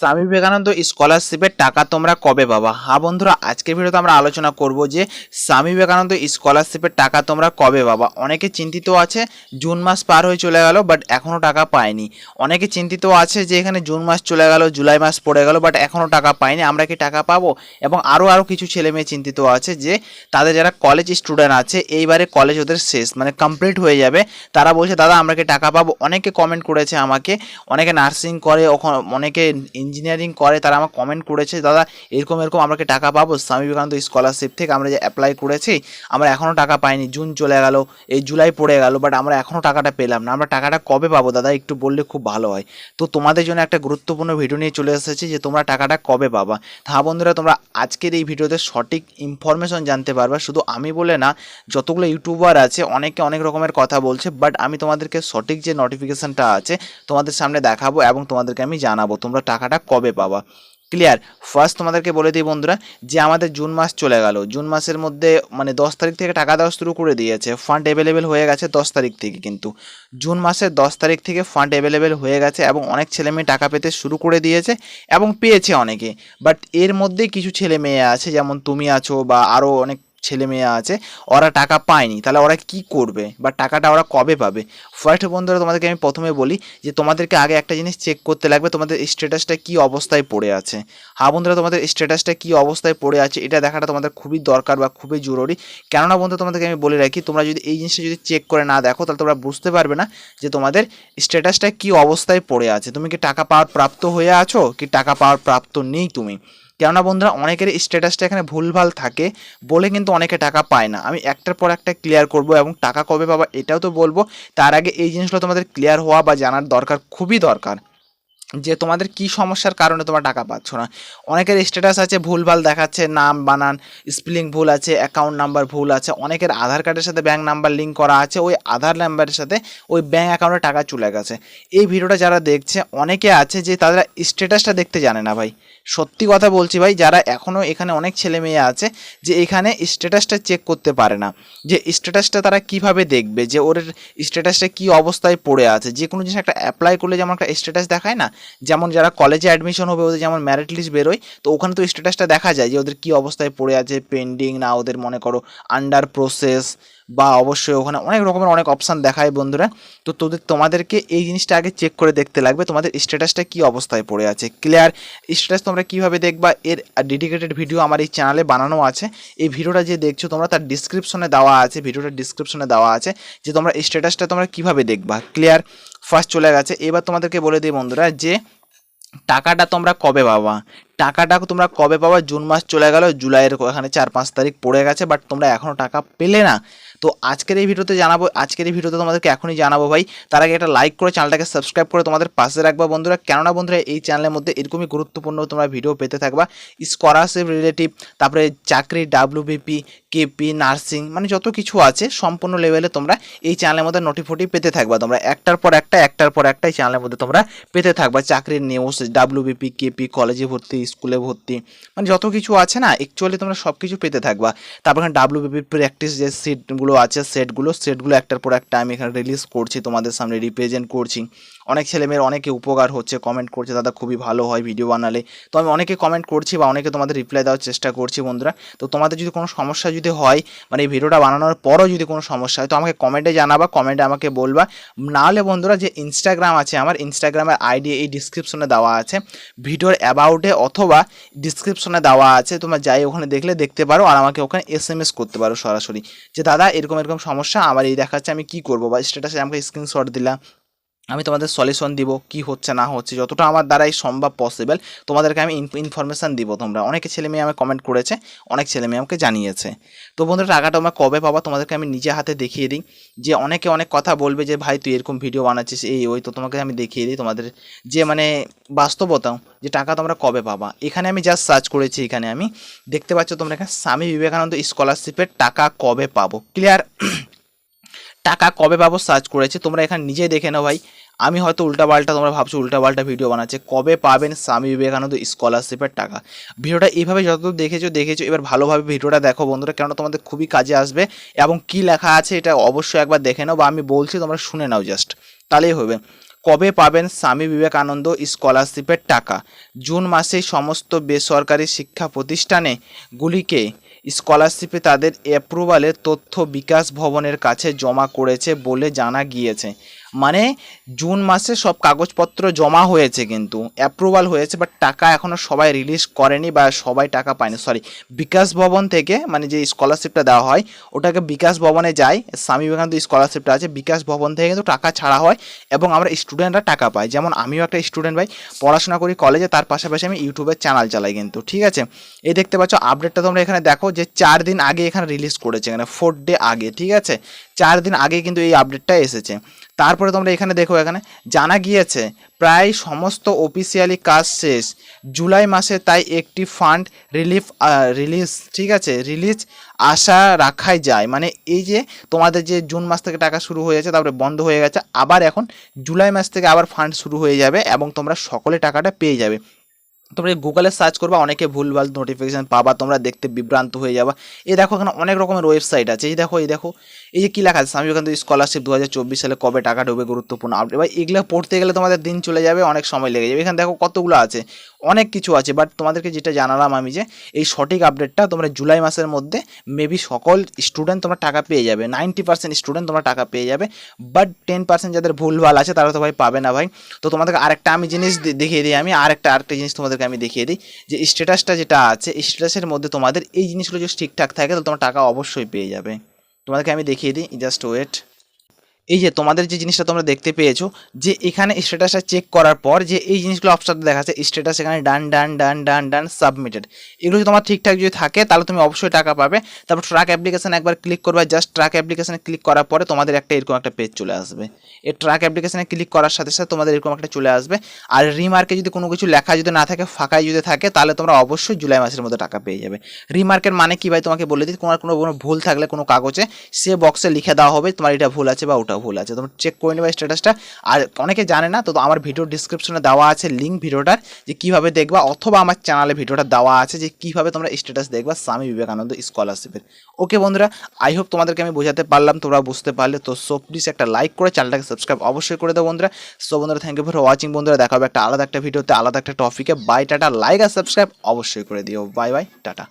স্বামী বিবেকানন্দ স্কলারশিপের টাকা তোমরা কবে পাবা? হ্যাঁ বন্ধুরা, আজকের ভিডিওতে আমরা আলোচনা করব যে স্বামী বিবেকানন্দ স্কলারশিপের টাকা তোমরা কবে পাবা? অনেকে চিন্তিত আছে, জুন মাস পার হয়ে চলে গেল বাট এখনও টাকা পায়নি। অনেকে চিন্তিত আছে যে এখানে জুন মাস চলে গেল, জুলাই মাস পড়ে গেল বাট এখনও টাকা পায়নি, আমরা কি টাকা পাবো? এবং আরও আরও কিছু ছেলে মেয়ে চিন্তিত আছে যে তাদের যারা কলেজ স্টুডেন্ট আছে, এইবারে কলেজ ওদের শেষ মানে কমপ্লিট হয়ে যাবে। তারা বলছে, দাদা, আমরা কি টাকা পাবো? অনেকে কমেন্ট করেছে আমাকে, অনেকে নার্সিং করে অনেকে ইঞ্জিনিয়ারিং করে, তারা আমার কমেন্ট করেছে, দাদা, এরকম এরকম আমরা কি টাকা পাবো? স্বামী বিবেকানন্দ স্কলারশিপ থেকে আমরা যে অ্যাপ্লাই করেছি, আমরা এখনও টাকা পাইনি। জুন চলে গেল, এই জুলাই পড়ে গেল বাট আমরা এখনও টাকাটা পেলাম না। আমরা টাকাটা কবে পাবো, দাদা? একটু বললে খুব ভালো হয়। তো তোমাদের জন্য একটা গুরুত্বপূর্ণ ভিডিও নিয়ে চলে এসেছি যে, তোমরা টাকাটা কবে পাবা? হ্যাঁ বন্ধুরা, তোমরা আজকের এই ভিডিওতে সঠিক ইনফরমেশন জানতে পারবা। শুধু আমি বলে না, যতগুলো ইউটিউবার আছে, অনেকে অনেক রকমের কথা বলছে বাট আমি তোমাদেরকে সঠিক যে নোটিফিকেশনটা আছে, তোমাদের সামনে দেখাবো এবং তোমাদেরকে আমি জানাব। তোমরা টাকাটা কবে পাবা? ক্লিয়ার ফার্স্ট তোমাদেরকে বলে দিই বন্ধুরা, যে আমাদের জুন মাস চলে গেল। জুন মাসের মধ্যে মানে দশ তারিখ থেকে টাকা দেওয়া শুরু করে দিয়েছে। ফান্ড অ্যাভেলেবেল হয়ে গেছে দশ তারিখ থেকে কিন্তু। জুন মাসের দশ তারিখ থেকে ফান্ড অ্যাভেলেবেল হয়ে গেছে এবং অনেক ছেলে মেয়ে টাকা পেতে শুরু করে দিয়েছে এবং পেয়েছে অনেকে। বাট এর মধ্যেই কিছু ছেলে মেয়ে আছে, যেমন তুমি আছো বা আরও অনেক ছেলে মেয়ে আছে, ওরা টাকা পায়নি, তাহলে ওরা কি করবে? বা টাকাটা ওরা কবে পাবে? ফার্স্ট বন্ধুরা, তোমাদেরকে আমি প্রথমে বলি যে তোমাদেরকে আগে একটা জিনিস চেক করতে লাগবে, তোমাদের স্ট্যাটাসটা কি অবস্থায় পড়ে আছে। হ্যাঁ বন্ধুরা, তোমাদের স্ট্যাটাসটা কি অবস্থায় পড়ে আছে, এটা দেখাটা তোমাদের খুবই দরকার বা খুবই জরুরি। কেননা বন্ধু তোমাদেরকে আমি বলে রাখি, তোমরা যদি এই জিনিসটা যদি চেক করে না দেখো, তাহলে তোমরা বুঝতে পারবে না যে তোমাদের স্ট্যাটাসটা কি অবস্থায় পড়ে আছে। তুমি কি টাকা পাওয়ার প্রাপ্ত হয়ে আছো? কি টাকা পাওয়ার প্রাপ্ত নেই তুমি? কেননা বন্ধুরা অনেকের স্ট্যাটাসটা এখানে ভুলভাল থাকে বলে কিন্তু অনেকে টাকা পায় না। আমি একটার পর একটা ক্লিয়ার করব এবং টাকা কবে পাবা এটাও তো বলব। তার আগে এই জিনিসগুলো তোমাদের ক্লিয়ার হওয়া বা জানার দরকার, খুবই দরকার যে তোমাদের কি সমস্যার কারণে তোমরা টাকা পাচ্ছ না। অনেকের স্ট্যাটাস আছে, ভুলভাল দেখাচ্ছে, নাম বানান স্পেলিং ভুল আছে অ্যাকাউন্ট নাম্বার ভুল আছে, অনেকের আধার কার্ডের সাথে ব্যাঙ্ক নাম্বার লিঙ্ক করা আছে, ওই আধার নাম্বারের সাথে ওই ব্যাঙ্ক অ্যাকাউন্টে টাকা চলে গেছে। এই ভিডিওটা যারা দেখছে, অনেকে আছে যে তারা স্ট্যাটাসটা দেখতে জানে না ভাই। সত্যি কথা বলছি ভাই, যারা এখনও এখানে অনেক ছেলে মেয়ে আছে, যে এখানে স্ট্যাটাসটা চেক করতে পারে না। যে স্ট্যাটাসটা তারা কীভাবে দেখবে? যে ওর স্ট্যাটাসটা কি অবস্থায় পড়ে আছে? যে কোনো জিনিস একটা অ্যাপ্লাই করলে যেমন একটা স্ট্যাটাস দেখায় না, যেমন যারা কলেজে অ্যাডমিশন হবে, ওদের যেমন ম্যারিট লিস্ট বেরোয়, তো ওখানে তো স্ট্যাটাসটা দেখা যায় যে ওদের কি অবস্থায় পড়ে আছে পেন্ডিং না ওদের মনে করো আন্ডার প্রসেস বা অবশ্যই ওখানে অনেক রকমের অনেক অপশান দেখায় বন্ধুরা। তো তোদের, তোমাদেরকে এই জিনিসটা আগে চেক করে দেখতে লাগবে, তোমাদের স্ট্যাটাসটা কি অবস্থায় পড়ে আছে। ক্লিয়ার স্ট্যাটাস তোমরা কীভাবে দেখবা? এর ডেডিকেটেড ভিডিও আমার এই চ্যানেলে বানানো আছে। এই ভিডিওটা যে দেখছ তোমরা তার ডিসক্রিপশনে দেওয়া আছে। ভিডিওটা ডিসক্রিপশনে দেওয়া আছে যে তোমরা এই স্ট্যাটাসটা তোমরা কীভাবে দেখবা? ক্লিয়ার ফার্স্ট চলে গেছে। এবার তোমাদেরকে বলে দিই বন্ধুরা যে টাকাটা তোমরা কবে পাবা? টাকাটা তোমরা কবে পাবা? জুন মাস চলে গেল, জুলাইয়ের এখানে চার পাঁচ তারিখ পড়ে গেছে বাট তোমরা এখনও টাকা পেলে না। তো আজকের এই ভিডিওতে জানাব, আজকের এই ভিডিওতে তোমাদেরকে এখনই জানাব ভাই। তার আগে একটা লাইক করে চ্যানেলটাকে সাবস্ক্রাইব করে তোমাদের পাশে রাখবা বন্ধুরা। কেননা বন্ধুরা, এই চ্যানেলের মধ্যে এরকমই গুরুত্বপূর্ণ তোমরা ভিডিও পেতে থাকবা। স্কলারশিপ রিলেটিভ তারপরে চাকরি ডাব্লিউবিপি কেপি নার্সিং মানে যত কিছু আছে সম্পূর্ণ লেভেলে তোমরা এই চ্যানেলের মধ্যে নোটিফোটি পেতে থাকবা তোমরা। একটার পর একটা, একটার পর একটা এই চ্যানেলের মধ্যে তোমরা পেতে থাকবা। চাকরির নিউজ ডাব্লিউবিপি কেপি কলেজে ভর্তি স্কুলে ভর্তি। মানে যত কিছু আছে না অ্যাকচুয়ালি তোমরা সব কিছু পেতে থাকবা। তারপর এখানে ডাব্লিউবিপি প্র্যাকটিস যে সিটগুলো আছে সেটগুলো সেটগুলো একটার পর একটা আমি এখানে রিলিজ করছি, তোমাদের সামনে রিপ্রেজেন্ট করছি। অনেক ছেলেমেয়ের অনেকে উপকার হচ্ছে কমেন্ট করছে, দাদা খুবই ভালো হয় ভিডিও বানালে। তো আমি অনেকে কমেন্ট করছি বা অনেকে তোমাদের রিপ্লাই দেওয়ার চেষ্টা করছি বন্ধুরা। তো তোমাদের যদি কোনো সমস্যা যদি হয় মানে এই ভিডিওটা বানানোর পরও যদি কোনো সমস্যা হয়, তো আমাকে কমেন্টে জানাবা কমেন্টে আমাকে বলবা। নাহলে বন্ধুরা যে ইনস্টাগ্রাম আছে, আমার ইনস্টাগ্রামের আইডি এই ডিসক্রিপশনে দেওয়া আছে। ভিডিওর অ্যাবাউটে অথবা ডিসক্রিপশনে দেওয়া আছে, তোমরা যাই ওখানে দেখলে দেখতে পারো আর আমাকে ওখানে এস এম এস করতে পারো সরাসরি। যে, দাদা, এরকম এরকম সমস্যা, আমার এই দেখাচ্ছে, আমি কী করব? বা স্ট্যাটাসে আমাকে স্ক্রিনশট দিলাম আমি তোমাদের সলিউশন দিব কি হচ্ছে, না হচ্ছে, যতটা আমার দ্বারাই সম্ভব পসিবল তোমাদেরকে আমি ইনফরমেশান দিব তোমরা। অনেকে ছেলে মেয়ে আমাকে কমেন্ট করেছে, অনেক ছেলে মেয়ে আমাকে জানিয়েছে। তো বন্ধুরা, টাকাটা আমার কবে পাবা তোমাদেরকে আমি নিজে হাতে দেখিয়ে দিই। যে অনেকে অনেক কথা বলবে যে, ভাই, তুই এরকম ভিডিও বানাচ্ছিস, এই, ওই, তো তোমাকে আমি দেখিয়ে দিই তোমাদের। যে মানে বাস্তবতা, যে টাকা তোমরা কবে পাবা। এখানে আমি জাস্ট সার্চ করেছি এখানে আমি। দেখতে পাচ্ছ তোমরা এখানে স্বামী বিবেকানন্দ স্কলারশিপের টাকা কবে পাবো। ক্লিয়ার টাকা কবে পাবো সার্চ করেছে, তোমরা এখানে নিজেই দেখে নাও ভাই। আমি হয়তো উল্টাপাল্টা তোমরা ভাবছ, উল্টাপাল্টা ভিডিও বানাচ্ছে। কবে পাবেন? স্বামী বিবেকানন্দ স্কলারশিপের টাকা। ভিডিওটা এইভাবে যতদূর দেখেছ দেখেছ, এবার ভালোভাবে ভিডিওটা দেখো বন্ধুরা, কেননা তোমাদের খুবই কাজে আসবে। এবং কি লেখা আছে এটা অবশ্যই একবার দেখে নাও বা আমি বলছি, তোমরা শুনে নাও জাস্ট তাহলেই হবে। কবে পাবেন স্বামী বিবেকানন্দ স্কলারশিপের টাকা? জুন মাসে সমস্ত বেসরকারি শিক্ষা প্রতিষ্ঠানে গুলিকে স্কলারশিপে তাদের অ্যাপ্রুভালে তথ্য বিকাশ ভবনের কাছে জমা করেছে বলে জানা গিয়েছে। মানে জুন মাসে সব কাগজপত্র জমা হয়েছে কিন্তু অ্যাপ্রুভাল হয়েছে বাট টাকা এখনও সবাই রিলিজ করেনি বা সবাই টাকা পায়নি। সরি বিকাশ ভবন থেকে মানে যে স্কলারশিপটা দেওয়া হয়, ওটাকে বিকাশ ভবনে যায়, স্বামী বিবেকানন্দ স্কলারশিপটা আছে, বিকাশ ভবন থেকে কিন্তু টাকা ছাড়া হয় এবং আমরা স্টুডেন্টরা টাকা পাই। যেমন আমিও একটা স্টুডেন্ট ভাই, পড়াশোনা করি কলেজে তার পাশাপাশি আমি ইউটিউবের চ্যানেল চালাই কিন্তু, ঠিক আছে? এই দেখতে পাচ্ছ আপডেটটা তোমরা এখানে দেখো যে চার দিন আগে এখানে রিলিজ করেছে এখানে ফোর ডে আগে, ঠিক আছে? চার দিন আগে কিন্তু এই আপডেটটা এসেছে। তারপরে তোমরা এখানে দেখো, এখানে জানা গিয়েছে, প্রায় সমস্ত অফিসিয়ালি কাজ শেষ। জুলাই মাসে তাই একটি ফান্ড রিলিফ রিলিজ ঠিক আছে? রিলিজ আশা রাখাই যায়। মানে এই যে তোমাদের যে জুন মাস থেকে টাকা শুরু হয়ে গেছে তারপরে বন্ধ হয়ে গেছে, আবার এখন জুলাই মাস থেকে আবার ফান্ড শুরু হয়ে যাবে এবং তোমরা সকলে টাকাটা পেয়ে যাবে। তোমরা গুগলে সার্চ করবা, অনেকে ভুলভাল নোটিফিকেশান পাবা, তোমরা দেখতে বিভ্রান্ত হয়ে যাবা। এই দেখো এখানে অনেক রকমের ওয়েবসাইট আছে। এই দেখো এই দেখো, এই যে কী লেখা আছে? স্বামী বিবেকানন্দ স্কলারশিপ দু হাজার চব্বিশ সালে কবে টাকা ডুবে গুরুত্বপূর্ণ আপডেট এবার এগুলো পড়তে গেলে তোমাদের দিন চলে যাবে, অনেক সময় লেগে যাবে। এখানে দেখো কতগুলো আছে। অনেক কিছু আছে বাট তোমাদেরকে যেটা জানালাম আমি যে এই সঠিক আপডেটটা তোমরা জুলাই মাসের মধ্যে মেবি সকল স্টুডেন্ট তোমরা টাকা পেয়ে যাবে। নাইনটি পার্সেন্ট স্টুডেন্ট তোমরা টাকা পেয়ে যাবে বাট টেন পার্সেন্ট যাদের ভুলভাল আছে তারা তো ভাই পাবে না ভাই। তো তোমাদেরকে আরেকটা আমি জিনিস দেখিয়ে দিই আমি, আরেকটা আরেকটা জিনিস তোমাদেরকে আমি দেখিয়ে দিই যে স্ট্যাটাসটা যেটা আছে স্ট্যাটাসের মধ্যে তোমাদের এই জিনিসগুলো যদি ঠিকঠাক থাকে তাহলে তোমার টাকা অবশ্যই পেয়ে যাবে। তোমাদেরকে আমি দেখিয়ে দিই জাস্ট ওয়েট এই যে তোমাদের যে জিনিসটা তোমরা দেখতে পেয়েছ, যে এখানে স্ট্যাটাসটা চেক করার পর যে এই জিনিসগুলো অপশন দেখাচ্ছে স্ট্যাটাস এখানে ডান ডান ডান ডান ডান সাবমিটেড এগুলো যদি তোমার ঠিকঠাক যদি থাকে, তাহলে তুমি অবশ্যই টাকা পাবে। তারপর ট্রাক অ্যাপ্লিকেশন একবার ক্লিক করবে জাস্ট ট্রাক অ্যাপ্লিকেশানে ক্লিক করার পরে তোমাদের একটা এরকম একটা পেজ চলে আসবে। এই ট্রাক অ্যাপ্লিকেশানে ক্লিক করার সাথে সাথে তোমাদের এরকম একটা চলে আসবে। আর রিমার্কে যদি কোনো কিছু লেখা যদি না থাকে, ফাঁকায় যদি থাকে, তাহলে তোমরা অবশ্যই জুলাই মাসের মধ্যে টাকা পেয়ে যাবে। রিমার্কের মানে কি ভাই? তোমাকে বলে দিই, তোমার কোনো কোনো ভুল থাকলে কোনো কাগজে, সে বক্সে লিখে দেওয়া হবে, তোমার এটা ভুল আছে বা ওটা ভুল আছে। তোমরা চেক করে নেবে স্ট্যাটাসটা আর অনেকে জানে না, তো আমার ভিডিও ডিসক্রিপশনে দেওয়া আছে লিঙ্ক ভিডিওটার, যে কীভাবে দেখবা, অথবা আমার চ্যানেলে ভিডিওটা দেওয়া আছে যে কীভাবে তোমরা স্ট্যাটাস দেখবা স্বামী বিবেকানন্দ স্কলারশিপের ওকে বন্ধুরা আই হোপ তোমাদেরকে আমি বোঝাতে পারলাম, তোমরা বুঝতে পারলে। তো সো প্লিজ একটা লাইক করে চ্যানেলটাকে সাবস্ক্রাইব অবশ্যই করে দেবো বন্ধুরা। সো বন্ধুরা থ্যাংক ইউ ফর ওয়াচিং বন্ধুরা। দেখা হবে একটা আলাদা একটা ভিডিওতে আলাদা একটা টপিকে বাই টাটা। লাইক আর সাবস্ক্রাইব অবশ্যই করে দিও। Bye bye tata.